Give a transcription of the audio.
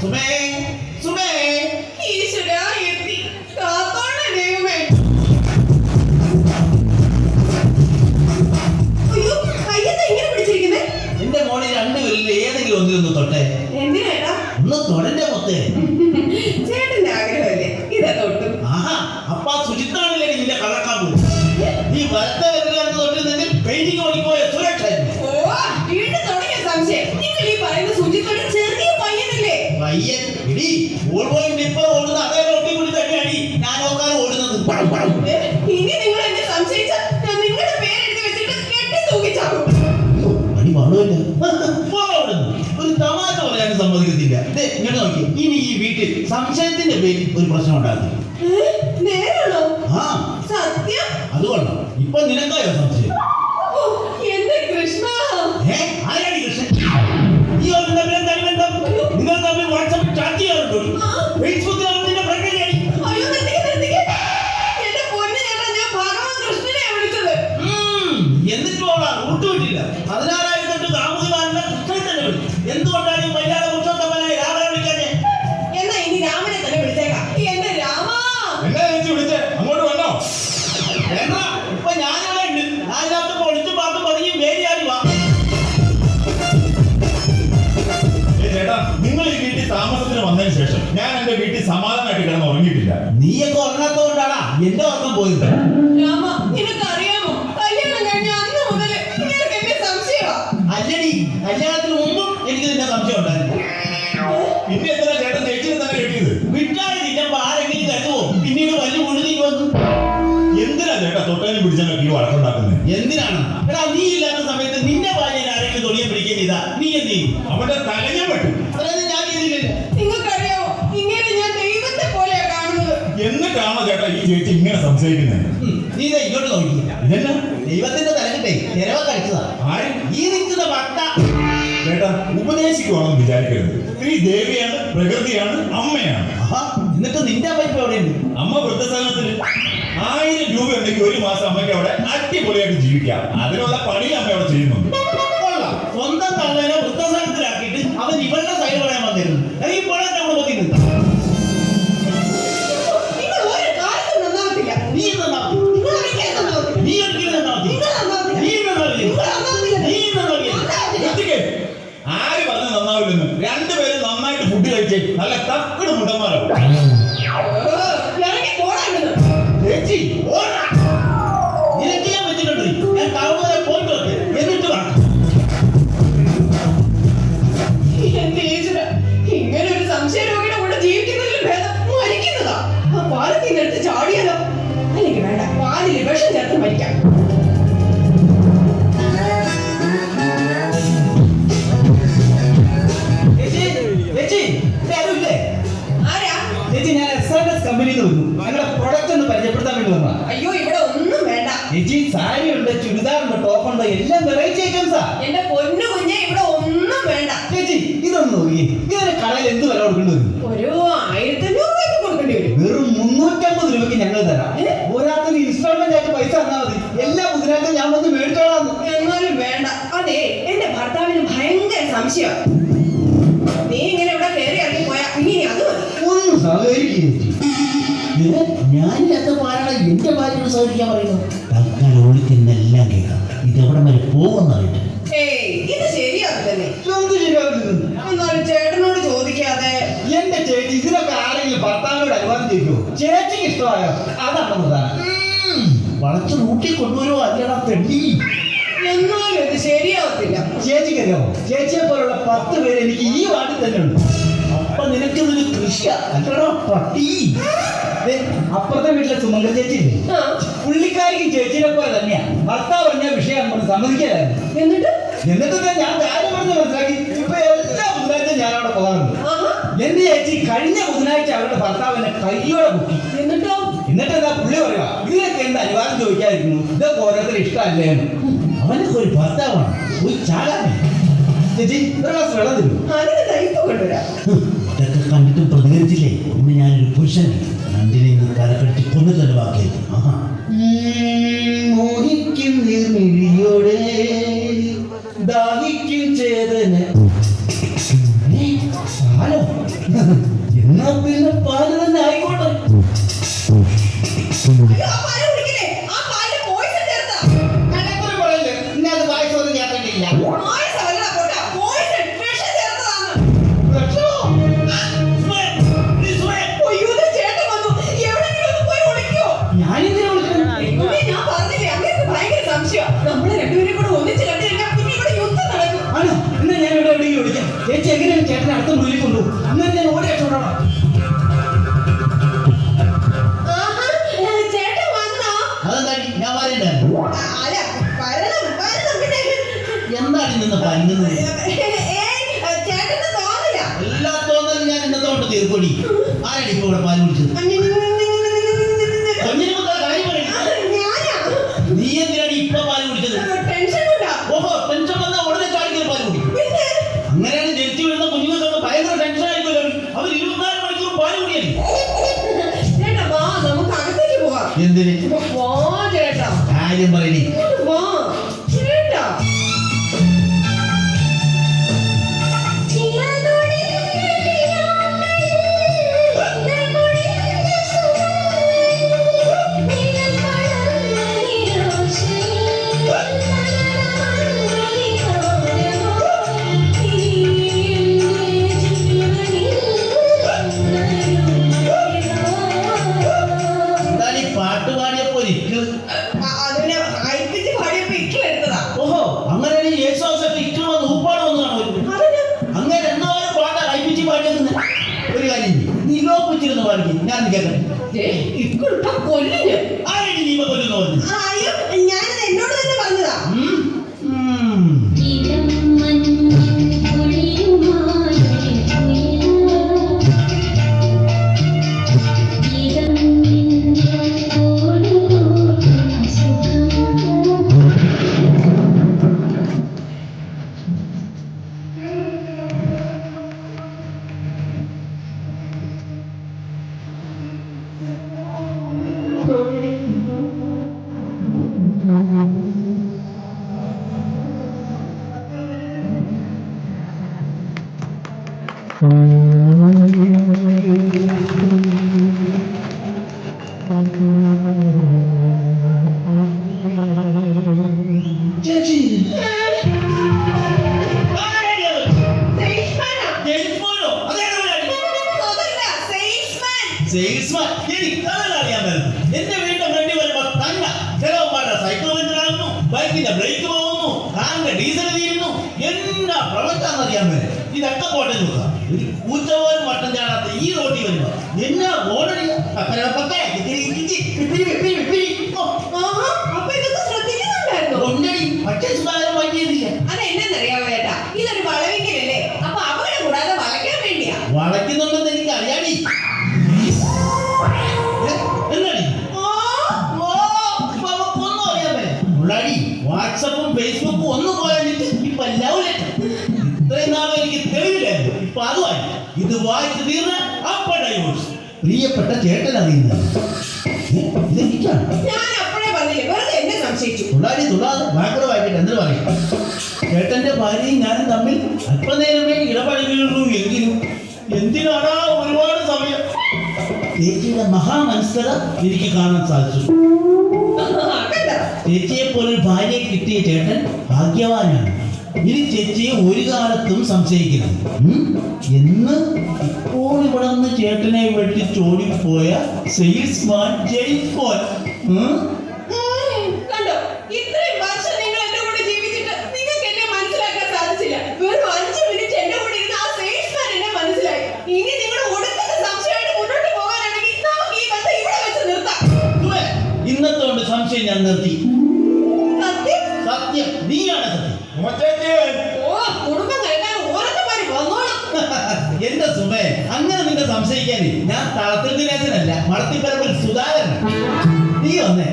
സുമേ സുമേ. ഈശ്വരാ എത്തി കാത്തോളെ ദൈവമേ. അയ്യോ കയ്യെന്താ ഇങ്ങനെ പിടിച്ചിരിക്കുന്നേ? എന്റെ മോളിൽ രണ്ടുപേരിൽ ഏതെങ്കിലും ഒന്നിലൊന്ന് തൊട്ടെ. എന്തിനാ ഒന്ന് തൊടന്റെ മുത്തേ. ചേട്ടന്റെ ആഗ്രഹമല്ലേ? ഇതാ തൊട്ടു. ആഹാ അപ്പാ സുചിത്രാണല്ലേ ഇടി ബോൾ ഓടുന്നത് അതേ റോട്ടിൽ കൂടി തന്നെയാണ് ഞാൻ നോക്കാൻ ഓടുന്നത്. ഇനി നിങ്ങൾ എന്നെ സംശയിച്ച ഞാൻ നിങ്ങളുടെ പേരെഴുതി വെച്ചിട്ട് കെട്ടി തൂക്കിച്ചാകും അടി അവിടുന്ന്. ഒരു തമാശ പറയാൻ സമ്മതിക്കത്തില്ല. ദേ, ഇങ്ങോട്ട് നോക്കി ഇനി ഈ വീട്ടിൽ സംശയത്തിന്റെ പേരിൽ ഒരു പ്രശ്നം ഉണ്ടാകും ഏ, നേരാണോ സത്യം? അത് കൊള്ളാം. ഇപ്പൊ നിനക്കായോ സംശയം? പതിനാറായിരം തൊട്ട് കാമുകിമാരുടെ കൃഷ്ണൻ തന്നെ വിളിച്ചു എന്തുകൊണ്ടാണ് ഈ മര്യാദ പുരുഷോത്തമനായി രാമനെ വിളിക്കാഞ്ഞേ? എന്നാ ഇനി രാമനെ തന്നെ വിളിച്ചേക്കാം. എന്റെ രാമ! എന്നാ ചേച്ചി വിളിച്ചേ? അങ്ങോട്ട് വന്നോ? എന്നാ ഇപ്പൊ ഞാനിവിടെ ഉണ്ട്. ഞാൻ ഇതിനകത്ത് പൊളിച്ചു പാട്ട് പതുങ്ങി വേരിയാടി വാ. ചേട്ടാ നിങ്ങൾ ഈ വീട്ടിൽ താമസത്തിന് വന്നതിന് ശേഷം ഞാൻ എന്റെ വീട്ടിൽ സമാധാനമായിട്ട് കിടന്ന് ഉറങ്ങിയിട്ടില്ല. നീയൊക്കെ ഉറങ്ങാത്തോണ്ടാടാ എന്റെ ഉറക്കം പോയത്. രാമ ചേച്ചിനെ തന്നെ കെട്ടിയത്? വിട്ടാടി ആരെങ്കിലും കരുതുവോ? പിന്നീട് വലിയ മുഴുതി വന്നു എന്തിനാ ചേട്ടാ തൊട്ടേനും പിടിച്ചാലൊക്കെ ഈ വഴക്കുണ്ടാക്കുന്നത് എന്തിനാണ്? എടാ നീ ഇല്ലാത്ത സമയത്ത് നിന്റെ ഭാര്യനെ ആരെങ്കിലും തൊടിയെ പിടിക്കാൻ ഇതാ നീ എന്ത് ചെയ്യും? അവന്റെ തലഞ്ഞ അതായത് ഞാൻ ചെയ്തില്ലല്ലോ നിങ്ങൾക്കറിയാമോ ഇങ്ങനെ ഞാൻ ദൈവത്തെ പോലെയാ കാണുന്നത്. എന്നിട്ടാണോ ചേട്ടാ ഈ ചേച്ചി ഇങ്ങനെ സംശയിക്കുന്നത് നീ ഇതാ ഇങ്ങോട്ട് നോക്കിയില്ല ദൈവത്തിന്റെ തലക്കിട്ടേ ചെലവ കഴിച്ചതാ ഈ നിൽക്കുന്ന ഭക്ത ചേട്ടാ ഉപദേശിക്കുവാണെന്ന് വിചാരിക്കരുത്. സ്ത്രീ ദേവിയാണ് പ്രകൃതിയാണ് അമ്മയാണ്. എന്നിട്ട് നിന്റെ അമ്മ ഇപ്പൊ എവിടെയുണ്ട്? അമ്മ വൃദ്ധസദനത്തിന് ആയിരം രൂപ ഉണ്ടെങ്കിൽ ഒരു മാസം അമ്മയ്ക്ക് അവിടെ അടിപൊളിയായിട്ട് ജീവിക്കാം. അതിനുള്ള പണി അമ്മ അവിടെ ചെയ്യുന്നുണ്ട്. സ്വന്തം തള്ളനെ വൃദ്ധസനത്തിലാക്കിയിട്ട് ആര് പറഞ്ഞു നന്നാവില്ലെന്ന്? രണ്ടുപേരും നന്നായിട്ട് ഫുഡ് കഴിച്ചേ നല്ല തക്കട് മുണ്ടന്മാരാവും പോടാ ചേച്ചി. നിനക്ക് ഞാൻ വെച്ചിട്ടുണ്ട്. ഞാൻ ടൗൺ പോയിട്ട് എന്നിട്ട് ഇങ്ങനെ ഒരു സംശയ രോഗിയുടെ കൂടെ ജീവിക്കുന്നതിൽ ഭേദം മരിക്കുന്നതാ. ആ പാലത്തിനടുത്ത് ചാടിയാലോ? അല്ലെങ്കിൽ വേണ്ട പാലിൽ വിഷം ചേർത്ത് മരിക്കാം. പരിചയപ്പെടുത്താൻ അയ്യോ ഇവിടെ ഒന്നും വേണ്ട. ചേച്ചി സാരി ഉണ്ട് ചുരിദാറുണ്ട് ടോപ്പുണ്ട് എല്ലാം വെറൈറ്റി ഐറ്റംസാ എന്റെ പൊന്നു കുഞ്ഞെ ഇവിടെ ഒന്നും വേണ്ട. ചേച്ചി ഇതൊന്നും ഇതിന് കടയിൽ എന്ത് വില കൊടുക്കേണ്ടി വരും? ഒരു ആയിരത്തി അഞ്ഞൂറ് രൂപയ്ക്ക് കൊടുക്കേണ്ടി വരും. വെറും മുന്നൂറ്റമ്പത് രൂപയ്ക്ക് ഞങ്ങൾ തരാം. ഒരാൾക്ക് ഇൻസ്റ്റാൾമെന്റ് ആയിട്ട് പൈസ തന്നാൽ മതി. എല്ലാ ബുധനാഴ്ച ഞാൻ വന്ന് മേടിച്ചോളാം. എന്നാലും വേണ്ട. അതെ എന്റെ ഭർത്താവിന് ഭയങ്കര സംശയം. എന്റെ ഭാര്യയോട് സഹകരിക്കാൻ പറയുന്നു. തൽക്കാലം ഒളിക്കുന്നെല്ലാം കേൾക്കാം. ഇതെവിടെ വരെ പോകുന്നറിയിട്ട് ഇത് ശരിയാകുന്നത് എന്നാലും ചേട്ടനോട് ചോദിക്കാതെ. എന്റെ ചേച്ചി ഇതിനൊക്കെ ആരെങ്കിലും ഭർത്താവിനോട് അനുവാദം ചോദിക്കുമോ ചേച്ചിക്ക് ഇഷ്ടമായോ? അതാണ് പ്രധാനം. ഉം, വളച്ച് റൂട്ടിൽ കൊണ്ടുവരുമോ അതിലടാ തെണ്ടി എന്നാലും ഇത് ശരിയാവത്തില്ല. ചേച്ചിക്ക് അറിയാമോ ചേച്ചിയെ പോലുള്ള പത്ത് പേര് എനിക്ക് ഈ വാർഡിൽ തന്നെ ഉണ്ട്. അപ്പൊ നിനക്ക് ഇതൊരു കൃഷി അല്ലടാ പട്ടി. അപ്പുറത്തെ വീട്ടിലെ സുമംഗ ചേച്ചി പുള്ളിക്കാരിക്കും ചേച്ചിനെ പോലെ തന്നെയാ. ഭർത്താവ് പറഞ്ഞ വിഷയം നമ്മൾ സമ്മതിക്കാനായിരുന്നു എന്നിട്ട്? എന്നിട്ട് ഞാൻ കാര്യം പറഞ്ഞ് മനസ്സിലാക്കി. ഇപ്പൊ എല്ലാ ബുധനാഴ്ച ഞാൻ അവിടെ പോകാറുണ്ട് എന്റെ ചേച്ചി കഴിഞ്ഞ ബുധനാഴ്ച അവരുടെ ഭർത്താവിനെ കയ്യോടെ കുട്ടി എന്നിട്ടോ? എന്നിട്ട് എന്താ പുള്ളി പറയുക ഇതിനൊക്കെ എന്ത് അനുവാദം ചോദിക്കാതിരിക്കുന്നു? ഇതൊക്കെ ഓരോരുത്തർ ഇഷ്ടമല്ലേ? അവനൊക്കെ ഒരു ഭർത്താവാണ്. ഒരു ചാടാ ചേച്ചി ഒരു ഗ്ലാസ് വെള്ളം തരും. ഇതൊക്കെ കണ്ടിട്ടും പ്രതികരിച്ചില്ലേ? ഇന്ന് ഞാനൊരു പുരുഷൻ രണ്ടിനെ ഇന്ന് തലക്കെട്ടി കൊന്നു തന്നെ 还有别的呢。ഞാൻ വിചാരിക്കുന്നു ഇക്കൊടുത്ത കൊല്ലിന് ആരെയും നീ കൊല്ലുന്നു? കോട്ടയിൽ വരിക ഒരു കൂച്ച പോലും വട്ടം ചാടാത്ത ഈ റോഡിൽ വായിച്ചു തീർന്ന് അപ്പോഴാ പ്രിയപ്പെട്ട ചേട്ടൻ അറിയുന്നത്? ചേട്ടന്റെ ഭാര്യയും ഞാനും തമ്മിൽ അല്പനേരമേ ഇടപഴകിയുള്ളൂ എങ്കിലും എന്തിനാണ് ഒരുപാട് സമയം? ചേച്ചിയുടെ മഹാമത്സര എനിക്ക് കാണാൻ സാധിച്ചു. ചേച്ചിയെ പോലെ ഭാര്യയെ കിട്ടിയ ചേട്ടൻ ഭാഗ്യവാനാണ്. ഇനി ചേച്ചിയെ ഒരു കാലത്തും സംശയിക്കരുത്. എന്ന് ഇപ്പോൾ ഇവിടെ നിന്ന് ചേട്ടനെ വെട്ടി ചോടിപ്പോയ സെയിൽസ്മാൻ ജയ്പോൻ ഞാൻ തളത്തിൽ ദിനേശനല്ല മടത്തിപ്പറമ്പിൽ സുധാകരൻ നീ വന്നേ.